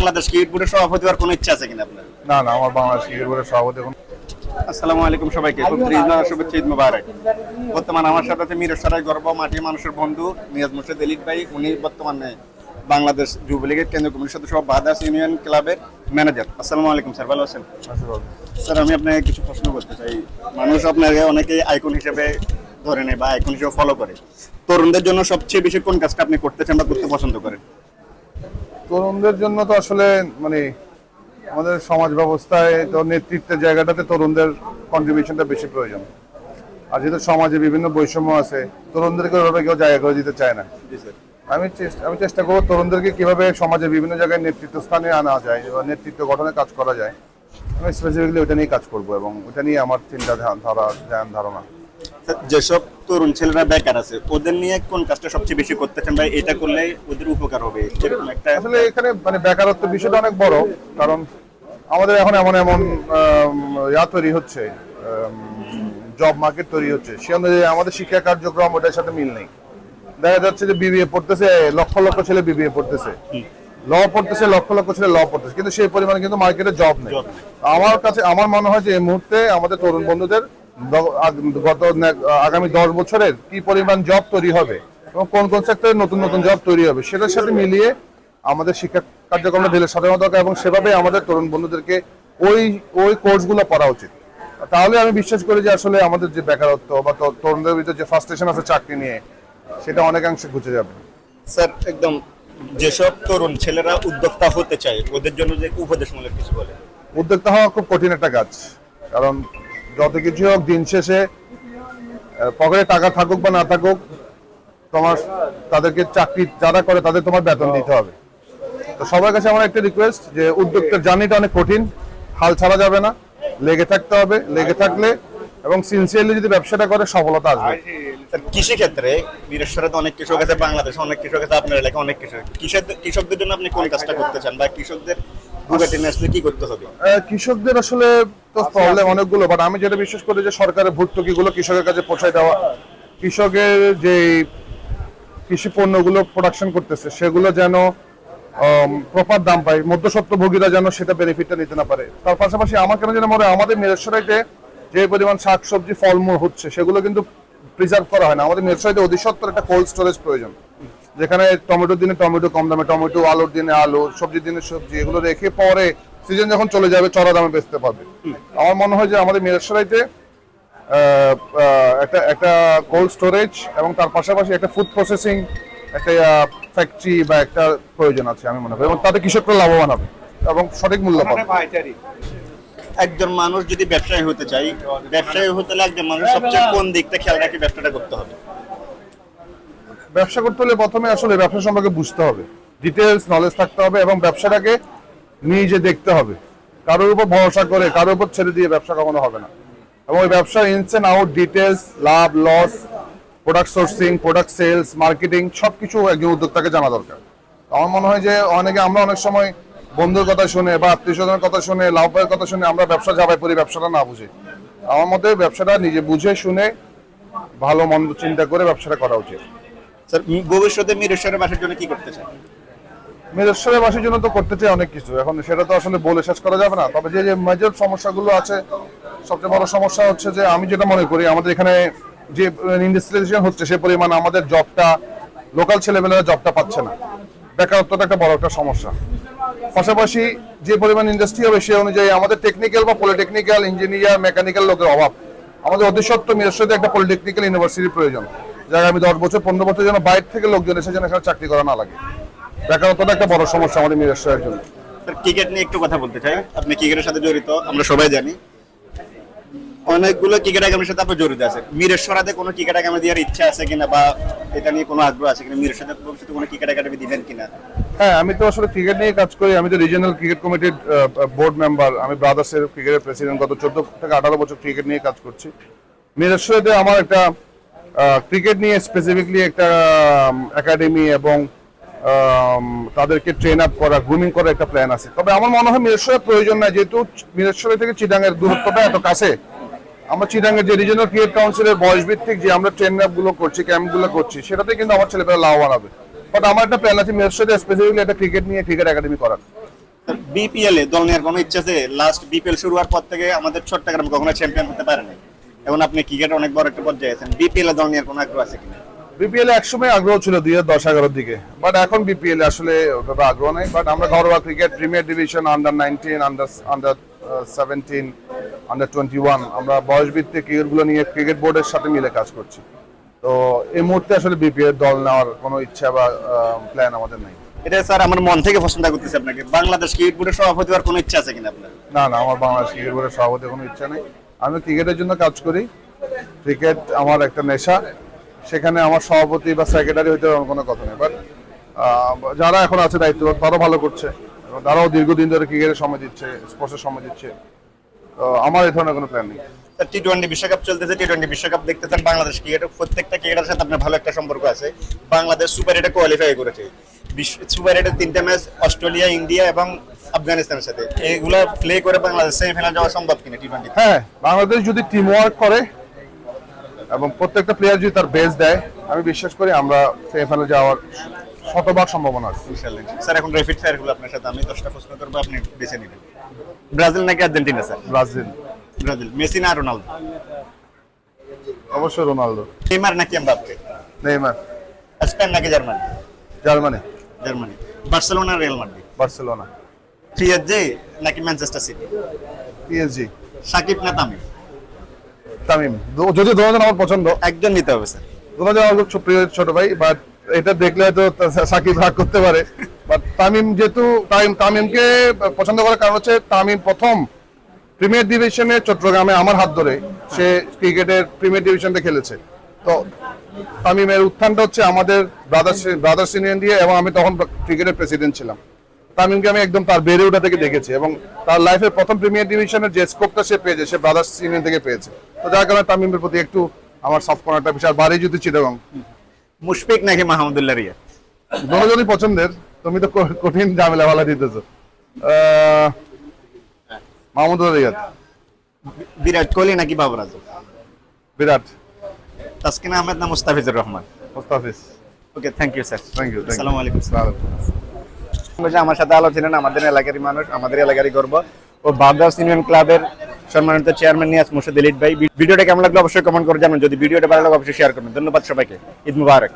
Bangladesh cricket বোর্ডের সভাপতি হওয়ার কোনো ইচ্ছা আছে কিনা আপনার? না না আমার বাংলাদেশ ক্রিকেট বোর্ডের সভাপতি এখন আসসালামু আলাইকুম সবাইকে। শুভেচ্ছা ঈদ মুবারক। বর্তমানে আমার সাথে আছে মিরসরাই গর্ব মাটি মানুষের বন্ধু নিয়াজ মুর্শিদ এলিট ভাই। উনি বর্তমানে বাংলাদেশ যুবলীগের কেন্দ্রীয় কমিটির সদস্য বাদাস ইউনিয়ন ক্লাবের ম্যানেজার। আসসালামু আলাইকুম স্যার ভালো আছেন? স্যার আমি আপনাকে কিছু প্রশ্ন করতে চাই। মানুষ আপনাকে অনেকেই আইকন হিসেবে ধরে নেয় বা আইকন হিসেবে ফলো করে। তরুণদের জন্য সবচেয়ে বেশি কোন কাজটা আপনি করতে চান বা করতে পছন্দ করেন? তরুণদের জন্য তো আসলে মানে আমাদের সমাজ ব্যবস্থায় তো নেতৃত্বের জায়গাটাতে তরুণদের কন্ট্রিবিউশনটা বেশি প্রয়োজন। আর যেহেতু সমাজে বিভিন্ন বৈষম্য আছে তরুণদেরকে ওইভাবে কেউ জায়গা করে দিতে চায় না। আমি চেষ্টা আমি চেষ্টা করব তরুণদেরকে কীভাবে সমাজে বিভিন্ন জায়গায় নেতৃত্ব স্থানে আনা যায় বা নেতৃত্ব গঠনে কাজ করা যায়। আমি স্পেসিফিকলি ওটা নিয়ে কাজ করব এবং ওটা নিয়ে আমার চিন্তা ধারণা ধ্যান ধারণা। যেসব তরুণ ছেলেরা বেকার আছে ওদের নিয়ে কোন কাজটা সবচেয়ে বেশি করতে চান ভাই? এটা করলে ওদের উপকার হবে। এরকম একটা আসলে এখানে মানে বেকারত্ব বিষয়টা অনেক বড় কারণ আমাদের এখন এমন এমন ইয়া তৈরি হচ্ছে জব মার্কেট তৈরি হচ্ছে। সে অনুযায়ী আমাদের শিক্ষা কার্যক্রম ওটার সাথে মিল নেই। দেখা যাচ্ছে যে বিবিএ পড়তেছে লক্ষ লক্ষ ছেলে বিবিএ পড়তেছে। ল পড়তেছে লক্ষ লক্ষ ছেলে ল পড়তেছে। কিন্তু সেই পরিমাণে কিন্তু মার্কেটে জব নেই। আমার কাছে আমার মনে হয় যে এই মুহূর্তে আমাদের তরুণ বন্ধুদের গত আগামী দশ বছরের কি পরিমাণ জব তৈরি হবে এবং কোন কোন সেক্টরে নতুন নতুন জব তৈরি হবে সেটার সাথে মিলিয়ে আমাদের শিক্ষা কার্যক্রমটা ঢেলে সাজানো দরকার এবং সেভাবে আমাদের তরুণ বন্ধুদেরকে ওই ওই কোর্সগুলো পড়া উচিত। তাহলে আমি বিশ্বাস করি যে আসলে আমাদের যে বেকারত্ব বা তরুণদের ভিতরে যে ফার্স্টেশন আছে চাকরি নিয়ে সেটা অনেকাংশে ঘুচে যাবে। স্যার একদম যেসব তরুণ ছেলেরা উদ্যোক্তা হতে চায় ওদের জন্য যে উপদেশমূলক কিছু বলে উদ্যোক্তা হওয়া খুব কঠিন একটা কাজ। কারণ যত কিছু হোক দিন শেষে পকেটে টাকা থাকুক বা না থাকুক তোমার তাদেরকে চাকরি যারা করে তাদের তোমার বেতন দিতে হবে। তো সবার কাছে আমার একটা রিকোয়েস্ট যে উদ্যোক্তার জার্নিটা অনেক কঠিন হাল ছাড়া যাবে না লেগে থাকতে হবে লেগে থাকলে এবং সিনসিয়ারলি যদি ব্যবসাটা করে সফলতা আসবে। কৃষি ক্ষেত্রে বীরেশ্বরে তো অনেক কৃষক আছে বাংলাদেশে অনেক কৃষক আছে আপনার এলাকায় অনেক কৃষক কৃষক কৃষকদের জন্য আপনি কোন কাজটা করতে চান? বা কৃষকদের আসলে কি করতে হবে? কৃষকদের আসলে তো প্রবলেম অনেকগুলো বাট আমি যেটা বিশ্বাস করি যে সরকারের ভর্তুকিগুলো কৃষকের কাছে পৌঁছায় দেওয়া। কৃষকের যে কৃষি পণ্যগুলো প্রোডাকশন করতেছে সেগুলো যেন প্রপার দাম পায় মধ্যস্বত্বভোগীরা যেন সেটা বেনিফিটটা নিতে না পারে। তার পাশাপাশি আমার কেন যেন মনে হয় আমাদের মিরেশ্বরাইতে যে পরিমাণ শাকসবজি ফলমূল হচ্ছে সেগুলো কিন্তু প্রিজার্ভ করা হয় না। আমাদের মিরেশ্বরাইতে অধিসত্তর একটা কোল্ড স্টোরেজ প্রয়োজন। যেখানে টমেটোর দিনে টমেটো কম দামে টমেটো আলুর দিনে আলু সবজির দিনে সবজি এগুলো রেখে পরে সিজন যখন চলে যাবে চড়া দামে বেচতে পারবে। আমার মনে হয় যে আমাদের আহ, একটা একটা কোল্ড স্টোরেজ এবং তার পাশাপাশি একটা ফুড প্রসেসিং একটা ফ্যাক্টরি বা একটা প্রয়োজন আছে আমি মনে করি। এবং তাতে কৃষকরা লাভবান হবে এবং সঠিক মূল্য পাবে। একজন মানুষ যদি ব্যবসায়ী হতে চাই ব্যবসায়ী হতে হলে একজন মানুষ সবচেয়ে কোন দিকটা খেয়াল রাখে ব্যবসাটা করতে হবে? ব্যবসা করতে হলে প্রথমে আসলে ব্যবসা সম্পর্কে বুঝতে হবে। ডিটেলস নলেজ থাকতে হবে এবং ব্যবসাটাকে নিজে দেখতে হবে। কারোর উপর ভরসা করে, কারোর উপর ছেড়ে দিয়ে ব্যবসা কখনো হবে না। এবং ওই ব্যবসার ins and out details love loss product sourcing product sales marketing সব কিছু একজন উদ্যোক্তাকে জানা দরকার। আমার মনে হয় যে অনেকে আমরা অনেক সময় বন্ধুর কথা শুনে বা আত্মীয় স্বজনের কথা শুনে লাভের কথা শুনে আমরা ব্যবসা যাবাই করি ব্যবসাটা না বুঝি। আমার মতে ব্যবসাটা নিজে বুঝে, শুনে, ভালো মন্দ চিন্তা করে ব্যবসাটা করা উচিত। স্যার ভবিষ্যতে মিরেশ্বরের বাসার জন্য কি করতে চান? মেজস্বরের বাসীর জন্য তো করতে চাই অনেক কিছু। এখন সেটা তো আসলে বলে শেষ করা যাবে না। তবে যে যে মেজর সমস্যাগুলো আছে, সবচেয়ে বড় সমস্যা হচ্ছে যে, আমি যেটা মনে করি, আমাদের এখানে যে ইন্ডাস্ট্রিয়ালাইজেশন হচ্ছে, সে পরিমাণ আমাদের জবটা লোকাল ছেলেমেয়েরা জবটা পাচ্ছে না। বেকারত্বটা একটা বড় একটা সমস্যা। পাশাপাশি যে পরিমাণ ইন্ডাস্ট্রি হবে, সে অনুযায়ী আমাদের টেকনিক্যাল বা পলিটেকনিক্যাল ইঞ্জিনিয়ার মেকানিক্যাল লোকের অভাব। আমাদের অতিসত্ত্ব মিরসরাইতে একটা পলিটেকনিক্যাল ইউনিভার্সিটির প্রয়োজন। যার আমি দশ বছর, পনেরো বছর যেন বাইরে থেকে লোকজন এসে যেন এখানে চাকরি করা না লাগে। বেকারত্বটা একটা বড় সমস্যা আমাদের মিরসরাইয়ের জন্য ক্রিকেট নিয়ে একটু কথা বলতে চাই। আপনি ক্রিকেটের সাথে জড়িত আমরা সবাই জানি। অনেকগুলো ক্রিকেট একাডেমির সাথে আপনি জড়িত আছে মিরেশ্বরাতে কোনো ক্রিকেট একাডেমি দেওয়ার ইচ্ছা আছে কিনা বা এটা নিয়ে কোনো আগ্রহ আছে কিনা? মিরেশ্বরাতে ভবিষ্যতে কোনো ক্রিকেট একাডেমি দিবেন কিনা? হ্যাঁ আমি তো আসলে ক্রিকেট নিয়ে কাজ করি। আমি তো রিজিয়নাল ক্রিকেট কমিটির বোর্ড মেম্বার আমি ব্রাদার্সের ক্রিকেটের প্রেসিডেন্ট গত চোদ্দ থেকে আঠারো বছর ক্রিকেট নিয়ে কাজ করছি। মিরেশ্বরেতে আমার একটা ক্রিকেট নিয়ে স্পেসিফিকলি একটা একাডেমি এবং তাদেরকে ট্রেন আপ করা গ্রুমিং করার একটা প্ল্যান আছে। তবে আমার মনে হয় মিরেশ্বরের প্রয়োজন নাই যেহেতু মিরেশ্বর থেকে চিটাঙ্গের দূরত্বটা এত কাছে। আমরা চিটাঙ্গের যে রিজনাল ক্রিকেট কাউন্সিলের বয়স ভিত্তিক যে আমরা ট্রেনগুলো করছি ক্যাম্পগুলো করছি সেটাতে কিন্তু আমার ছেলেপেলা লাভবান হবে বাট আমার একটা প্ল্যান আছে মিরেশ্বরে স্পেসিফিকলি একটা ক্রিকেট নিয়ে ক্রিকেট একাডেমি করার। বিপিএল এ দল নেওয়ার কোনো ইচ্ছা আছে? লাস্ট বিপিএল শুরু হওয়ার পর থেকে আমাদের ছোট্ট গ্রাম কখনো চ্যাম্পিয়ন হতে পারেনি। এখন আপনি ক্রিকেট অনেক বড় একটা পর্যায়ে আছেন। বিপিএল এ দল নেওয়ার কোনো আগ্রহ আছে কিনা? বিপিএল একসময় আগ্রহ ছিল দুই হাজার দশ এগারোর দিকে। বাট এখন বিপিএল আসলে ওটা আগ্রহ নেই। বাট আমরা ঘরোয়া cricket premier division under nineteen under under seventeen under twenty one আমরা বয়স ভিত্তিক ক্রিকেটগুলো নিয়ে ক্রিকেট বোর্ডের সাথে মিলে কাজ করছি। তো এই মুহূর্তে আসলে বিপিএল দল নেওয়ার কোনো ইচ্ছা বা প্ল্যান আমাদের নেই। এটা স্যার আমার মন থেকে পছন্দ করতেছে আপনাকে। বাংলাদেশ ক্রিকেট বোর্ডের সভাপতি হওয়ার কোনো ইচ্ছা আছে কিনা আপনার? না না আমার বাংলাদেশ ক্রিকেট বোর্ডের সভাপতি কোনো ইচ্ছা নেই। আমি ক্রিকেটের জন্য কাজ করি। ক্রিকেট আমার একটা নেশা। সেখানে আমার সভাপতি বা সেক্রেটারি হইতে আমার কোনো কথা নেই। বাট যারা এখন আছে দায়িত্ব তারাও ভালো করছে। এবং তারাও দীর্ঘদিন ধরে ক্রিকেটের সময় দিচ্ছে স্পোর্টসের সময় দিচ্ছে। তো আমার এই ধরনের কোনো প্ল্যান নেই। টি টোয়েন্টি বিশ্বকাপ চলতেছে টি টোয়েন্টি বিশ্বকাপ দেখতেছেন বাংলাদেশ ক্রিকেট প্রত্যেকটা ক্রিকেটের সাথে আপনার ভালো একটা সম্পর্ক আছে। বাংলাদেশ সুপার এইটে কোয়ালিফাই করেছে। সুপার এইটের তিনটা ম্যাচ অস্ট্রেলিয়া ইন্ডিয়া এবং আফগানিস্তানের সাথে। এগুলা প্লে করে বাংলাদেশ সেমিফাইনাল যাওয়া সম্ভব কিনা টি টোয়েন্টি হ্যাঁ বাংলাদেশ যদি টিম ওয়ার্ক করে এবং প্রত্যেকটা প্লেয়ার যদি তার বেস দেয় আমি বিশ্বাস করি আমরা সেমিফাইনালে যাওয়ার শতভাগ সম্ভাবনা আছে। স্যার এখন র্যাপিড ফায়ারগুলো আপনার সাথে আমি দশটা প্রশ্ন করব আপনি বেছে নেবেন। ব্রাজিল নাকি Argentina sir? Brazil. Brazil. Messi না রোনালদো? অবশ্যই রোনালদো। নেইমার নাকি এমবাপ্পে? নেইমার। স্পেন নাকি Germany? Germany. Germany. Barcelona Real Madrid? Barcelona. PSG নাকি ম্যানচেস্টার সিটি? পিএসজি সাকিব না তামিম? তামিম। যদি দুজন আমার পছন্দ। একজন নিতে হবে স্যার। দুজন আমার খুব প্রিয় ছোট ভাই বাট এটা দেখলে হয়তো সাকিব ভাগ করতে পারে। বাট তামিম যেহেতু তামিম তামিমকে পছন্দ করার কারণ হচ্ছে তামিম প্রথম প্রিমিয়ার ডিভিশনে চট্টগ্রামে আমার হাত ধরে সে ক্রিকেটের প্রিমিয়ার ডিভিশনে খেলেছে। তো তামিমের উত্থানটা হচ্ছে আমাদের ব্রাদার্স ব্রাদার্স ইউনিয়ন দিয়ে এবং আমি তখন ক্রিকেটের প্রেসিডেন্ট ছিলাম। তামিমকে আমি একদম তার বেড়ে ওঠা থেকে দেখেছি এবং তার লাইফের প্রথম প্রিমিয়ার ডিভিশনের যে স্কোপটা সে পেয়েছে সে ব্রাদার্স ইউনিয়ন থেকে পেয়েছে। তো যার কারণে তামিমের প্রতি একটু আমার সফট কর্নারটা বিশাল বাড়ি যদি চিটাগং মুশফিক নাকি মাহমুদুল্লাহ রিয়াদ? দুজনই পছন্দের তুমি তো কঠিন ঝামেলা ভালো দিতেছো। আহ, মাহমুদ রিয়াদ। বিরাট কোহলি নাকি বাবর আজম? বিরাট। তাসকিন আহমেদ না Mustafizur Rahman? Mustafiz. Okay thank you sir thank you আসসালামু আলাইকুম আমার সাথে আলো ছিলেন আমাদের এলাকারই মানুষ, আমাদের এলাকারই গর্ব। ও বাদাস ইউনিয়ন ক্লাবের সম্মানিত চেয়ারম্যান নিয়াজ মুর্শিদ ভাই। ভিডিওটা কেমন লাগল অবশ্যই কমেন্ট করে জানান যদি ভিডিওটা ভালো লাগে, অবশ্যই শেয়ার করবেন। ধন্যবাদ সবাইকে। ঈদ মুবারক।